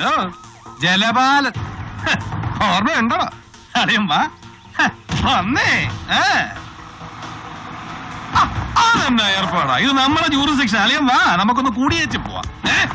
Hello ജലപാലൻ ഓർമ്മയുണ്ടോ അറിയും വാ. വന്നേ. അതെന്നാ ഏർപ്പാടാ? ഇത് നമ്മുടെ ജൂറിസിക്ഷൻ അറിയും വാ. നമുക്കൊന്ന് കൂടിയേച്ച് പോവാ. ഏ?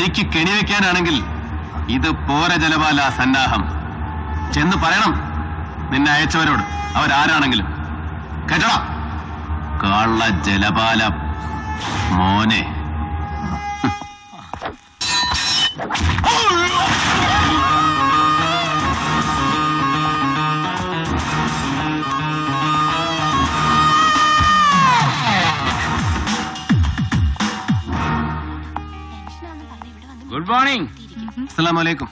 ഹ്. നരിക്ക് കെണിവെക്കാനാണെങ്കിൽ ഇത് പോര ജലപാല സന്നാഹം. ചെന്ന് പറയണം നിന്നെ അയച്ചവരോട്. അവരാരാണെങ്കിലും. കേട്ടോ കള്ള ജലപാല മോനെ. ഗുഡ് മോർണിംഗ് അസ്സലാം. വലൈക്കും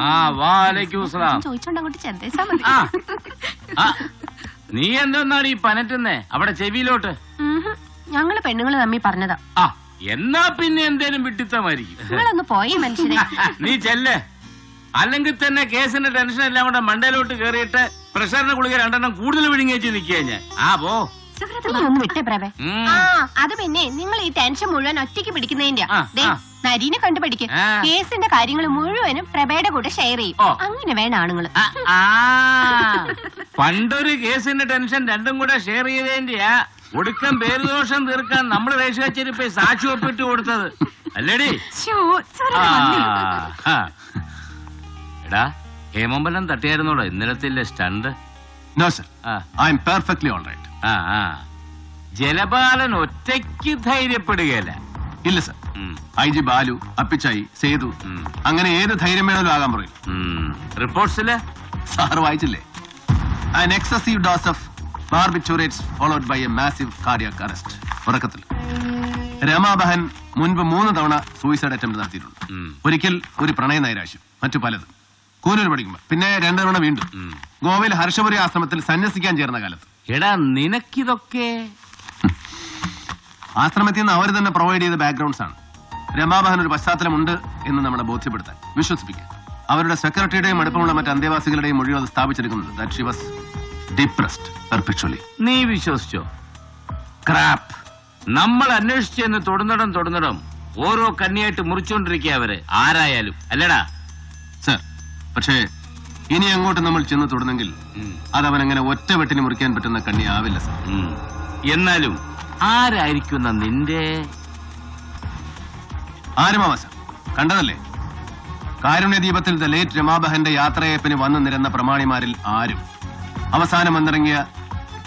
ആ വാലൈക്കും മതി. ആ ആ, നീ എന്തെന്നാണ് ഈ പനറ്റുന്നേ? അവിടെ ചെവിയിലോട്ട്. ഉഹും. ഞങ്ങൾ പെണ്ണുങ്ങൾ തമ്മി പറഞ്ഞതാ. ആ എന്നാ പിന്നെ എന്തേലും വിട്ടിത്തമായിരിക്കും നിങ്ങളൊന്ന് പോയി മനുഷ്യരെ. നീ ചെല്ല്. അല്ലെങ്കിൽ തന്നെ കേസിന്റെ ടെൻഷൻ എല്ലാം കൂടെ മണ്ടയിലോട്ട് കേറിയിട്ട് പ്രഷറിന് കുളിക രണ്ടെണ്ണം കൂടുതൽ വിഴുങ്ങിയേച്ച് നിക്കുക ഞാൻ. ആ പോ. ഒന്ന് വിട്ടേ പ്രഭേ. ഉം. ആ അത് പിന്നെ നിങ്ങൾ ഈ ടെൻഷൻ മുഴുവൻ ഒറ്റയ്ക്ക് പിടിക്കുന്നതിന്റെ ആ, ദേ ആ. നരീനെ കണ്ടുപിടിക്ക് ആ. കേസിന്റെ കാര്യങ്ങൾ മുഴുവനും പ്രഭയുടെ കൂടെ ഷെയർ ചെയ്യും. ഓ. അങ്ങനെ വേണം ആണുങ്ങൾ. ആ, ആ. പണ്ടൊരു കേസിന്റെ ടെൻഷൻ രണ്ടും കൂടെ ഷെയർ ചെയ്തതിന്റെയാ ഒടുക്കം പേരുദോഷം തീർക്കാൻ നമ്മൾ റേഷ്യാച്ചേരി പോയി സാക്ഷി ഒപ്പിട്ട് കൊടുത്തത്. അല്ലേടി? ശ്ശോ, sorry, ആ, വന്നി. ആ. എടാ ഹേമമ്പലം തട്ടിയായിരുന്നോടോ? ഇന്നലത്തെ സ്റ്റണ്ട് നോ സർ ആ. I am perfectly all right ആ ആ. ജലപാലൻ ഒറ്റയ്ക്ക് ധൈര്യപ്പെടുകയല്ല. ഇല്ല സർ. ഐ ജി ബാലു അപ്പിച്ചായി സേതു. അങ്ങനെ ഏത് ധൈര്യം വേണമല്ലോ ആകാൻ പറയും. റിപ്പോർട്ട്സിൽ? Sir വായിച്ചില്ലേ? An excessive dose of barbiturates followed by a massive cardiac arrest ഉറക്കത്തിൽ. രമാബഹൻ മുൻപ് മൂന്ന് തവണ സൂയിസൈഡ് അറ്റംപ്റ്റ് നടത്തിയിട്ടുണ്ട്. ഒരിക്കൽ ഒരു പ്രണയ നൈരാശ്യം മറ്റു പലതും. കൂനൂർ പഠിക്കുമ്പോൾ പിന്നെ രണ്ടു തവണ വീണ്ടും. ഗോവയിൽ ഹർഷപുരി ആശ്രമത്തിൽ സന്യസിക്കാൻ ചേർന്ന കാലത്ത്. എടാ നിനക്കിതൊക്കെ ആശ്രമത്തിൽ നിന്ന് അവർ തന്നെ പ്രൊവൈഡ് ചെയ്ത ബാക്ക്ഗ്രൗണ്ട്സ് ആണ്. രമാബഹൻ ഒരു പശ്ചാത്തലമുണ്ട് എന്ന് നമ്മളെ ബോധ്യപ്പെടുത്താൻ വിശ്വസിപ്പിക്കാൻ. അവരുടെ സെക്രട്ടറിയുടെയും അടുപ്പമുള്ള മറ്റ് അന്തേവാസികളുടെയും മൊഴി അത് സ്ഥാപിച്ചെടുക്കുന്നത് that she was depressed perpetually നീ വിശ്വസിച്ചോ? ക്രാപ്പ് നമ്മൾ അന്വേഷിച്ചെന്ന് തൊടുന്നിടം തൊടുന്നിടം ഓരോ കണ്ണിയായിട്ട് മുറിച്ചുകൊണ്ടിരിക്കുക അവർ. ആരായാലും. അല്ലടാ. സർ പക്ഷേ ഇനി അങ്ങോട്ട് നമ്മൾ ചെന്ന് തൊടുന്നെങ്കിൽ ഉം, അത് അവൻ അങ്ങനെ ഒറ്റ വെട്ടിന് മുറിക്കാൻ പറ്റുന്ന കണ്ണി ആവില്ല സർ. എന്നാലും ആരായിരിക്കുന്ന നിന്റെ? ആരുമാവാ സർ? കണ്ടതല്ലേ? കാരുണ്യ ദീപത്തിൽ ദ ലേറ്റ് രമാബഹന്റെ യാത്രയപ്പിന് വന്നു നിരന്ന പ്രമാണിമാരിൽ ആരും. അവസാനം വന്നിറങ്ങിയ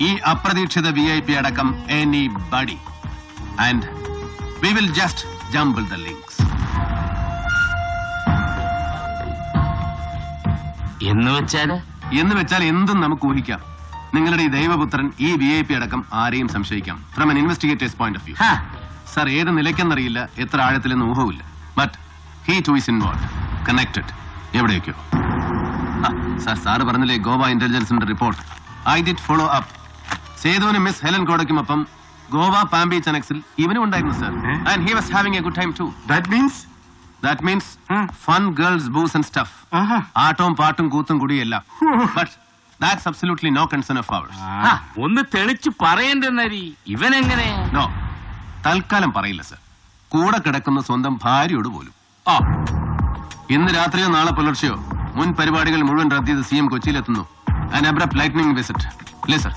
ഈ അപ്രതീക്ഷിത വി ഐ പി അടക്കം anybody and we will just jumble the links എന്ന് വെച്ചാൽ എന്ന് വെച്ചാൽ എന്തും നമുക്ക് ഊഹിക്കാം. നിങ്ങളുടെ ഈ ദൈവപുത്രൻ ഈ വി ഐ പി അടക്കം ആരെയും സംശയിക്കാം. From an investigator's point of view sir ഏത് നിലയ്ക്കെന്നറിയില്ല. എത്ര ആഴത്തിലെന്ന് ഊഹമില്ല but he too is involve connected എവിടെയൊക്കെയോ. സാർ സാറ് പറഞ്ഞില്ലേ Goa ഇന്റലിജൻസിന്റെ report I did follow up സേതുവിനും miss Helen കോടയ്ക്കുമൊപ്പം ഗോവ പാമ്പി ചനക്സിൽ ഇവനും ഉണ്ടായിരുന്നു sir and he was having a good time too that means that means fun girls booze and stuff. ആട്ടവും പാട്ടും കൂത്തും കൂടിയല്ല but that's absolutely no concern of ours. ആ, ഒന്ന് തെളിച്ച് പറയണ്ടെന്നരി ഇവനെങ്ങനെ? നോ തൽക്കാലം പറയില്ല സർ കൂടെ കിടക്കുന്ന സ്വന്തം ഭാര്യയോട് പോലും. ആ. ഇന്ന് രാത്രിയോ നാളെ പുലർച്ചെയോ മുൻ പരിപാടികൾ മുഴുവൻ റദ്ദ് ചെയ്ത് സി എം കൊച്ചിയിലെത്തുന്നു. ആൻ അബ്രപ്റ്റ് ലൈറ്റ്നിങ് വിസിറ്റ് ഇല്ലേ സർ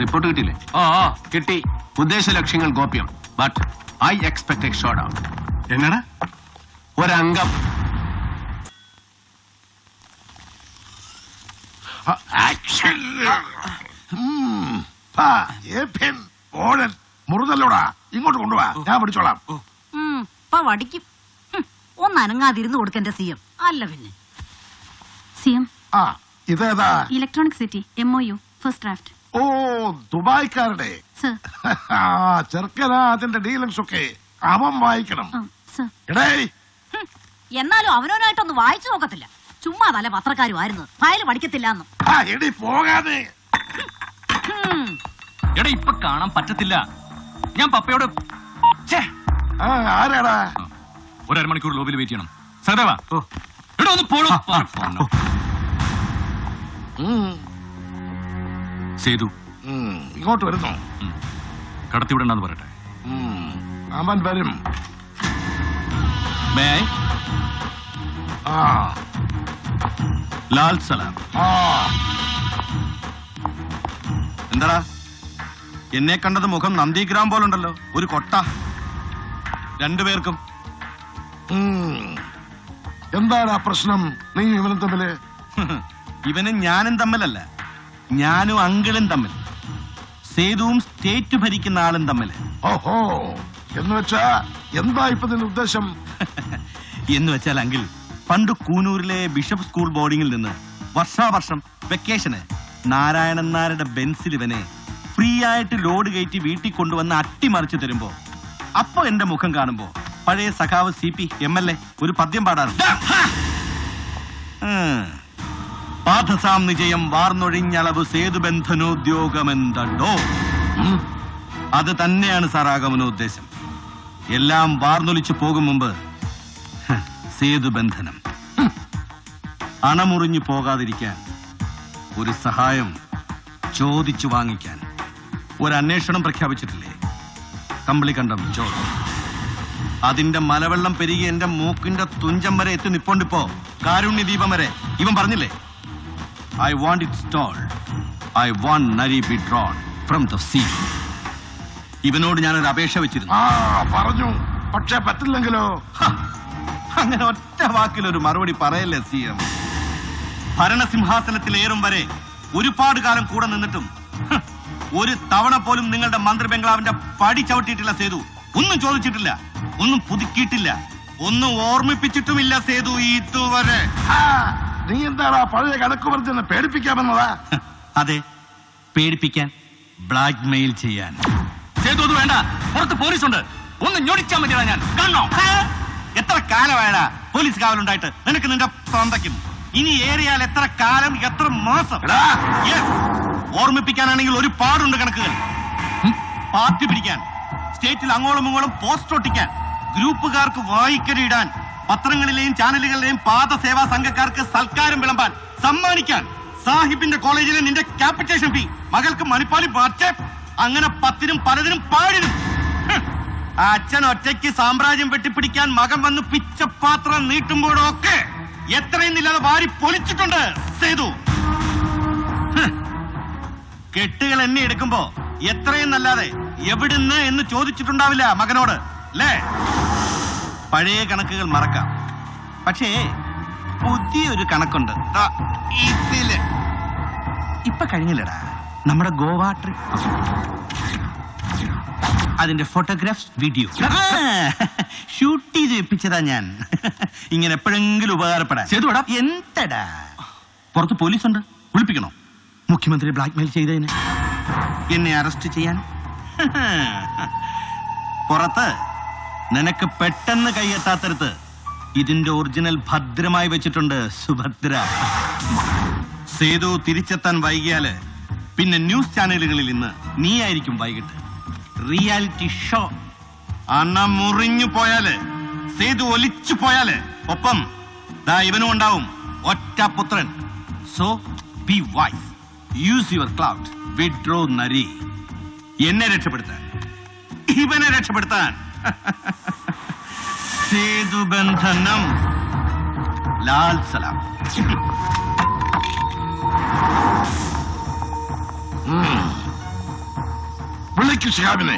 റിപ്പോർട്ട് കിട്ടിയില്ലേ? ഓ ഓ, കിട്ടി. ഉദ്ദേശ ലക്ഷ്യങ്ങൾ ഗോപ്യം. But I expect a shootout എന്നടാ ഒരംഗം. ഓടൻ മുറുതല്ലോടാ. ഇങ്ങോട്ട് കൊണ്ടുപോവാ ഞാൻ പഠിച്ചോളാം വടിക്കും. ഒന്ന് അനങ്ങാതിരുന്നു കൊടുക്കന്റെ സി എം അല്ല പിന്നെ. സി എം ആ ഇതേതാ? Electronic city M O U first draft ഓ ദുബായ്ക്കാരുടെ. ചെറുക്കനാ അതിന്റെ ഡീലൻസ് ഒക്കെ അവൻ വായിക്കണം. എന്നാലും അവനോനായിട്ടൊന്നും വായിച്ചു നോക്കത്തില്ല. ചുമ്മാ തല പത്രക്കാരും ആയിരുന്നു ഫയൽ പഠിക്കത്തില്ല എടി പോകാതെ. എടാ ഇപ്പൊ കാണാൻ പറ്റത്തില്ല. ഞാൻ പപ്പയോട് ഒരമണിക്കൂർ ആ ആരാടാ? ഒരു അരമണിക്കൂർ ലോബിൽ വെയിറ്റ് ചെയ്യണം. സഹദേവാ. എടാ ഒന്ന് സേതു. ഉം, ഇങ്ങോട്ട് വരുന്നു. കടത്തി കടത്തിവിടണ്ടെന്ന് പറയട്ടെ. അവൻ വരും. ആ. ലാൽ സലാം. എന്താടാ? എന്നെ കണ്ടത് മുഖം നന്ദിഗ്രാം പോലുണ്ടല്ലോ. ഒരു കൊട്ട. രണ്ടുപേർക്കും. എന്താണ് ആ പ്രശ്നം? നീ ഇവനും തമ്മിൽ? ഇവനും ഞാനും തമ്മിലല്ല. ഞാനും അങ്കിളും തമ്മിൽ. സേതുവും സ്റ്റേറ്റ് ഭരിക്കുന്ന ആളും തമ്മിൽ. ഓഹോ. എന്ന് വെച്ചാ എന്താ ഇപ്പൊ നിന്റെ ഉദ്ദേശം എന്ന് വെച്ചാൽ അങ്കിൾ പണ്ട് കൂനൂരിലെ ബിഷപ്പ് സ്കൂൾ ബോർഡിംഗിൽ നിന്ന് വർഷാവർഷം വെക്കേഷന് നാരായണൻ നായരുടെ ബെൻസിൽ ഇവനെ ഫ്രീ ആയിട്ട് ലോഡ് കയറ്റി വീട്ടിൽ കൊണ്ടുവന്ന് അട്ടിമറിച്ചു തരുമ്പോ അപ്പൊ എന്റെ മുഖം കാണുമ്പോ പഴയ സഖാവ് C P M L A ഒരു പദ്യം പാടാറുണ്ട്. നിജയം വാർന്നൊഴിഞ്ഞളവ് സേതുബന്ധനോദ്യോഗമെന്തോ അത് തന്നെയാണ് സാർ ഉദ്ദേശം എല്ലാം വാർന്നൊലിച്ചു പോകും മുമ്പ് സേതുബന്ധനം. ബന്ധനം അണമുറിഞ്ഞു പോകാതിരിക്കാൻ ഒരു സഹായം ചോദിച്ചു വാങ്ങിക്കാൻ. ഒരു അന്വേഷണം പ്രഖ്യാപിച്ചിട്ടില്ലേ? കമ്പിളിക്കണ്ടം ചോദ അതിന്റെ മലവെള്ളം പെരുകി എന്റെ മൂക്കിന്റെ തുഞ്ചം വരെ എത്തി നിപ്പോണ്ടിപ്പോ. കാരുണ്യ ദീപം വരെ. ഇവൻ പറഞ്ഞില്ലേ? I want it stole I want Nari be drone from the sea ഇവനോട് ഞാനൊരു അപേക്ഷ വെച്ചിരുന്നു. പറഞ്ഞു. പക്ഷേ പറ്റില്ലെങ്കിലോ! അങ്ങനെ ഒറ്റ വാക്കിൽ ഒരു മറുപടി പറയല്ലേ സി എം? ഭരണസിംഹാസനത്തിലേറും വരെ ഒരുപാട് കാലം കൂടെ നിന്നിട്ടും ഒരു തവണ പോലും നിങ്ങളുടെ മന്ത്രി ബംഗ്ലാവിന്റെ പടി ചവിട്ടിയിട്ടില്ല സേതു. ഒന്നും ചോദിച്ചിട്ടില്ല ഒന്നും പുതുക്കിയിട്ടില്ല ഒന്നും ഓർമ്മിപ്പിച്ചിട്ടുമില്ല സേതു ഇതുവരെ. നീ എന്താടാ പഴയ കണക്ക് പറഞ്ഞെന്ന് പേടിപ്പിക്കാമെന്നതാ അതെ പേടിപ്പിക്കാൻ ബ്ലാക്ക് മെയിൽ ചെയ്യാൻ. സേതു അത് വേണ്ട. പുറത്ത് പോലീസുണ്ട്. ഒന്ന് ഞൊടിച്ചാൽ മതിയാ ഞാൻ? എത്ര കാലമായടാ പോലീസ് കാവലുണ്ടായിട്ട് നിനക്ക് നിന്റെ സ്വന്തക്കും ഇനി ഏറിയാൽ എത്ര കാലം എത്ര മാസം. ഓർമ്മിപ്പിക്കാനാണെങ്കിൽ ഒരു പാടുണ്ട് കണക്കുകൾ. പാർട്ടി പിടിക്കാൻ സ്റ്റേറ്റിൽ അങ്ങോളം ഇങ്ങോളം പോസ്റ്റ് ഒട്ടിക്കാൻ ഗ്രൂപ്പുകാർക്ക് വായിക്കരിടാൻ പത്രങ്ങളിലെയും ചാനലുകളിലെയും പാദസേവാ സംഘക്കാർക്ക് സൽക്കാരം വിളമ്പാൻ സമ്മാനിക്കാൻ സാഹിബിന്റെ കോളേജിലെ നിന്റെ ക്യാപിറ്റേഷൻ ഫീ മകൾക്ക് മണിപ്പാലി മാറ്റേ അങ്ങനെ പത്തിനും പലതിനും പാടിനും. അച്ഛൻ ഒറ്റയ്ക്ക് സാമ്രാജ്യം വെട്ടിപ്പിടിക്കാൻ മകൻ വന്ന് പിച്ചപാത്രം നീട്ടുമ്പോഴൊക്കെ എത്രയും ഇല്ലാതെ വാരി പൊളിച്ചിട്ടുണ്ട്. സേതു. കെട്ടുകൾ എന്നെ എടുക്കുമ്പോ എത്രയും നല്ലാതെ എവിടുന്ന് എന്ന് ചോദിച്ചിട്ടുണ്ടാവില്ല മകനോട് അല്ലേ? പഴയ കണക്കുകൾ മറക്കാം. പക്ഷേ പുതിയൊരു കണക്കുണ്ട്. ഇപ്പൊ കഴിഞ്ഞില്ലടാ. നമ്മുടെ ഗോവ ട്രിപ്പ് അതിന്റെ ഫോട്ടോഗ്രാഫ്സ് വീഡിയോ ഷൂട്ട് ചെയ്ത് വെപ്പിച്ചതാ ഞാൻ. ഇങ്ങനെ എപ്പോഴെങ്കിലും ഉപകാരപ്പെടാൻ. എന്തടാ? പുറത്ത് പോലീസുണ്ട്. വിളിപ്പിക്കണോ? മുഖ്യമന്ത്രി ബ്ലാക്ക്മെയിൽ ചെയ്തതിന്. എന്നെ അറസ്റ്റ് ചെയ്യാൻ. പുറത്ത് നിനക്ക് പെട്ടെന്ന് കൈയെത്താത്തരത്ത് ഇതിന്റെ ഒറിജിനൽ ഭദ്രമായി വെച്ചിട്ടുണ്ട് സുഭദ്ര. സേതു തിരിച്ചെത്താൻ വൈകിയാൽ പിന്നെ ന്യൂസ് ചാനലുകളിൽ ഇന്ന് നീ ആയിരിക്കും വൈകിട്ട്. Reality show. അണ്ണ മുറിഞ്ഞു പോയാൽ സേതു ഒലിച്ചു പോയാൽ ഒപ്പം ദാ ഇവനും ഉണ്ടാവും ഒറ്റ പുത്രൻ. So be wise use your cloud withdraw Nari. എന്നെ രക്ഷപ്പെടുത്താൻ. ഇവനെ രക്ഷപ്പെടുത്താൻ. സേതു ബന്ധനം. ലാൽ സലാം. വിളിക്ക് ഷിഹാബിനെ